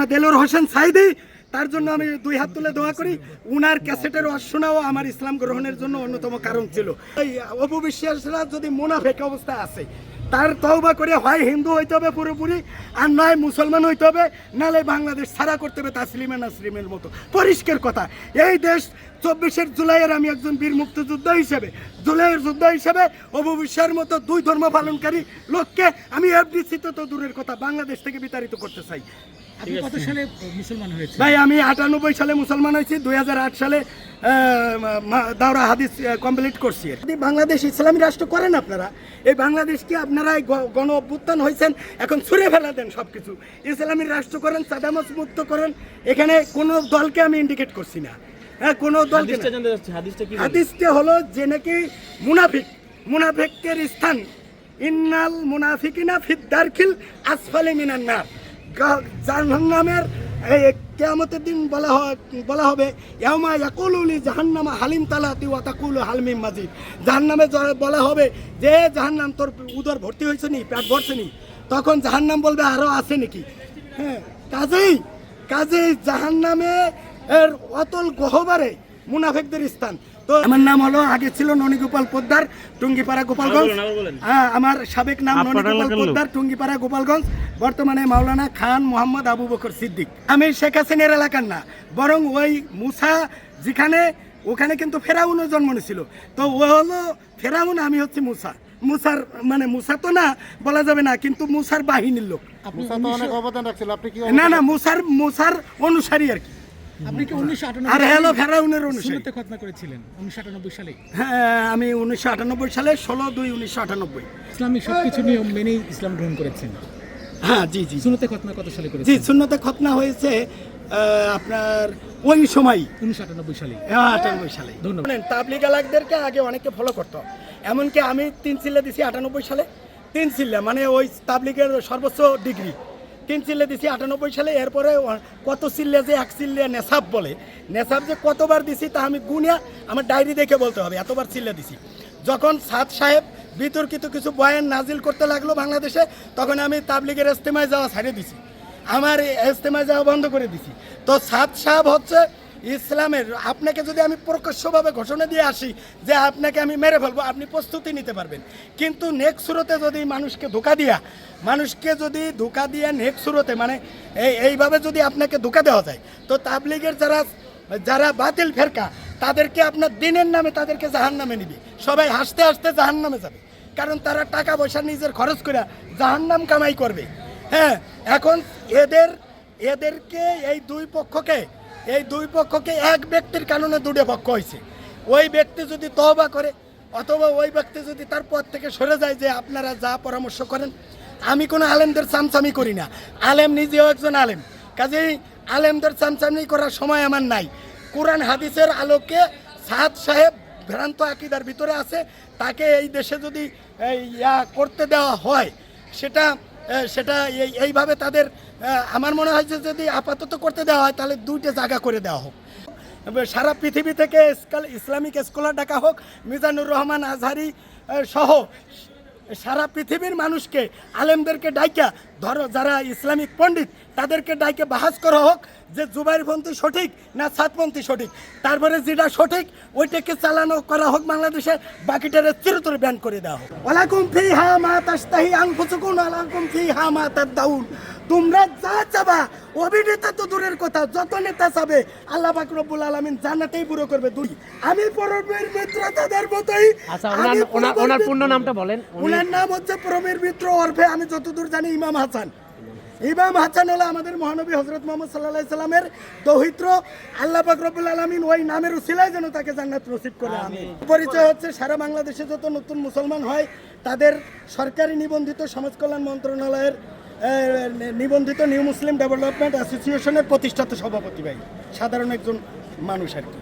আল্লামা দেলোর হোসেন সাইদি, তার জন্য আমি দুই হাত তুলে দোয়া করি। উনার ক্যাসেটের অশোনাও আমার ইসলাম গ্রহণের জন্য অন্যতম কারণ ছিল। এই অপবিশ্বাসরা যদি মোনাফেক অবস্থা আছে তার তওবা করে হয় হিন্দু হইতে হবে পুরোপুরি। আর নয় মুসলমান হইতে হবে নালে বাংলাদেশ ছাড়া করতে হবে তাসলিমা নাসলিমের মতো। পরিষ্কার কথা এই দেশ চব্বিশের জুলাইয়ের আমি একজন বীর মুক্তিযোদ্ধা হিসেবে জুলাইয়ের যোদ্ধা হিসেবে অববিশ্বাসের মতো দুই ধর্ম পালনকারী লোককে আমি এফডিসিতে তো দূরের কথা বাংলাদেশ থেকে বিতাড়িত করতে চাই। ভাই আমি আটানব্বই সালে মুসলমান হয়েছি দুই হাজার আট সালে দাওরা হাদিস কমপ্লিট করছি। যদি বাংলাদেশ ইসলামী রাষ্ট্র করেন আপনারা এই বাংলাদেশ কি আপনারা গ- গণ অভ্যুত্থান হয়েছেন এখন ছুঁড়ে ফেলা দেন সব কিছু ইসলামী রাষ্ট্র করেন সাদামত মুক্ত করেন এখানে কোনো দলকে আমি ইন্ডিকেট করছি না। হ্যাঁ কোনো দলকে না। হাদিসটা হলো যে নাকি মুনাফিক মুনাফিকের স্থান। ইন্নাল মুনাফিকিনা ফিদ্দারখিল আসফালে মিনান নার জাহান্নামের এই কিয়ামতের দিন বলা হয় বলা হবে ইয়ামা ইয়াকুলুলি জাহান্নামা হালিম তালাতি তুই ওয়াতাকুল হালমিম মাজিদ। জাহান্নামে বলা হবে, যে জাহান্নাম তোর উদর ভর্তি হয়েছে নি, পেট ভরছে নি, তখন জাহান্নাম বলবে, আরও আছে নাকি? হ্যাঁ কাজেই কাজেই জাহান্নামে এর অতল গহবারে মুনাফেকদের স্থান। তো আমার নাম হলো আগে ছিল ননীগোপাল পোদ্দার টুঙ্গিপাড়া গোপালগঞ্জ। হ্যাঁ আমার সাবেক নাম ননীগোপাল পোদ্দার টুঙ্গিপাড়া গোপালগঞ্জ বর্তমানে মাওলানা খান মোহাম্মদ আবু বকর সিদ্দিক। আমি শেখ হাসিনের এলাকার না বরং ওই মুসা যেখানে ওখানে কিন্তু ফেরাউনও জন্ম নিয়েছিল। তো ও হলো ফেরাউন আমি হচ্ছে মুসা। মুসার মানে মুসা তো না বলা যাবে না কিন্তু মুসার বাহিনীর লোক। না না মুসার মুসার অনুসারী আর কি। আপনি কি উনিশশো আর হ্যালো ফেরাউনের অনুসারী। সুন্নতে খতনা করেছিলেন? উনিশশো আটানব্বই সালে? হ্যাঁ আমি উনিশশো আটানব্বই সালে ষোলো দুই উনিশশো আটানব্বই। ইসলামিক সবকিছু নিয়ম মেনেই ইসলাম গ্রহণ করেছেন। হ্যাঁ জি জি। সুন্নতে খতনা কত সালে জি করেছেন? শূন্যতে খতনা হয়েছে আপনার ওই সময়। উনিশশো আটানব্বই সালে। আটানব্বই সালে। ধন্যবাদ। তাবলিগ আলাকদেরকে আগে অনেকে ফলো করতো এমনকি আমি তিন চিল্লা দিছি আটানব্বই সালে। তিন চিল্লা মানে ওই তাবলিগের সর্বোচ্চ ডিগ্রি তিন চিল্লে দিছি আটানব্বই সালে, এরপরে কত চিল্লে যে এক চিল্লে নেশাব বলে। নেশাব যে কতবার দিছি তা আমি গুনিয়া আমার ডায়েরি দেখে বলতে হবে, এতবার চিল্লে দিছি। যখন সাদ সাহেব বিতর্কিত কিছু বয়ান নাজিল করতে লাগল বাংলাদেশে, তখন আমি তাবলিগের ইস্তেমায় যাওয়া ছাড়িয়ে দিছি। আমার ইস্তেমায় যাওয়া বন্ধ করে দিছি। তো সাদ সাহেব হচ্ছে ইসলামের, আপনাকে যদি আমি প্রকাশ্যভাবে ঘোষণা দিয়ে আসি যে আপনাকে আমি মেরে ফেলব, আপনি প্রস্তুতি নিতে পারবেন। কিন্তু নেক্সট সুরতে যদি মানুষকে ধোকা দিয়া, মানুষকে যদি ধোকা দিয়া নেক্সট সুরতে মানে এই, এইভাবে যদি আপনাকে ধোকা দেওয়া যায়, তো তাবলিগের যারা যারা বাতিল ফেরকা, তাদেরকে আপনার দিনের নামে তাদেরকে জাহান নামে নিবে। সবাই হাসতে হাসতে জাহান নামে যাবে। কারণ তারা টাকা পয়সা নিজের খরচ করে জাহান নাম কামাই করবে। হ্যাঁ এখন এদের, এদেরকে, এই দুই পক্ষকে এই দুই পক্ষকে এক ব্যক্তির কারণে দুটো পক্ষ হয়েছে। ওই ব্যক্তি যদি তহবা করে, অথবা ওই ব্যক্তি যদি তার পথ থেকে সরে যায় যে আপনারা যা পরামর্শ করেন, আমি কোনো আলেমদের চামচামি করি না। আলেম নিজেও একজন আলেম। কাজেই আলেমদের চামচামি করার সময় আমার নাই। কোরআন হাদিসের আলোকে সাদ সাহেব ভ্রান্ত আকিদার ভিতরে আছে। তাকে এই দেশে যদি ইয়া করতে দেওয়া হয়, সেটা সেটা এই- এইভাবে তাদের আমার মনে হয় যে যদি আপাতত করতে দেওয়া হয়, তাহলে দুইটা জায়গা করে দেওয়া হোক। সারা পৃথিবী থেকে ইসলামিক স্কলার ডাকা হোক, মিজানুর রহমান আজহারি সহ সারা পৃথিবীর মানুষকে, আলেমদেরকে ডাইকা, ধরো যারা ইসলামিক পণ্ডিত, তাদেরকে ডাইকে বাহাজ করা হোক যে জুবাইরপন্থী সঠিক না সাতপন্থী সঠিক। তারপরে যেটা সঠিক, ওইটাকে চালানো করা হোক বাংলাদেশে বাকিটারে চিরতরে ব্যান করে দেওয়া হোক। ওয়ালাকুম ফি হা মা তাস্তাহি আনফুসুকুম, ওয়ালাকুম ফি হা মা তাদাউন। তোমরা যা চাবা অভিনেতা তো দূরের কথা যত নেতা চাবে আল্লাহ পাক রব্বুল আলামিন জান্নাতেই পুরো করবে। দুই আমি পরমের মিত্র তাদের মতোই আচ্ছা ওনার ওনার ওনার পূর্ণ নামটা বলেন ওনার নাম হচ্ছে প্রবীর মিত্র অর্ফে আমি যতদূর জানি ইমাম হাসান। ইমাম হাসান হলো আমাদের মহানবী হজরত মোহাম্মদ সাল্লাহ সাল্লামের দৌহিত্র। আল্লাহ পাকরবুল আলমিন ওই নামের উসিলায় যেন তাকে জান্নাত নসিব করে আমি পরিচয় হচ্ছে সারা বাংলাদেশে যত নতুন মুসলমান হয় তাদের সরকারি নিবন্ধিত সমাজ কল্যাণ মন্ত্রণালয়ের নিবন্ধিত নিউ মুসলিম ডেভেলপমেন্ট অ্যাসোসিয়েশনের প্রতিষ্ঠাতা সভাপতি ভাই। সাধারণ একজন মানুষ আর কি।